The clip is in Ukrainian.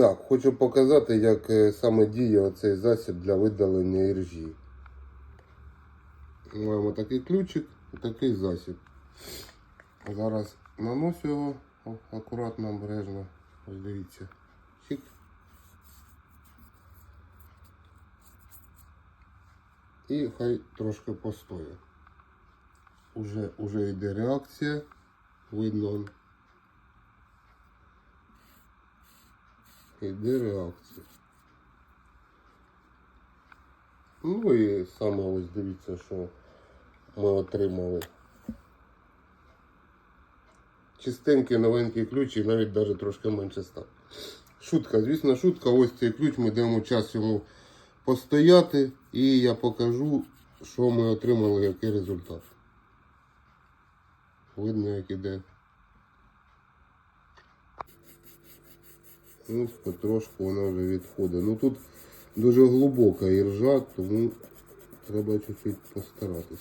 Так, хочу показати, як е, саме діє оцей засіб для видалення іржі. Маємо такий ключик і такий засіб. Зараз наношу його акуратно, обережно. Ось дивіться. Чик. І хай трошки постоє. Уже, уже йде реакція. Видно. Йде реакція. Ну і саме ось дивіться, що ми отримали. Чистенький новенький ключ і навіть навіть трошки менше став. Шутка, звісно, шутка. Ось цей ключ, ми даємо час йому постояти і я покажу, що ми отримали, який результат. Видно, як іде. Ось потрошку вона вже відходить. Ну тут дуже глибока іржа, тому треба чуть-чуть постаратись.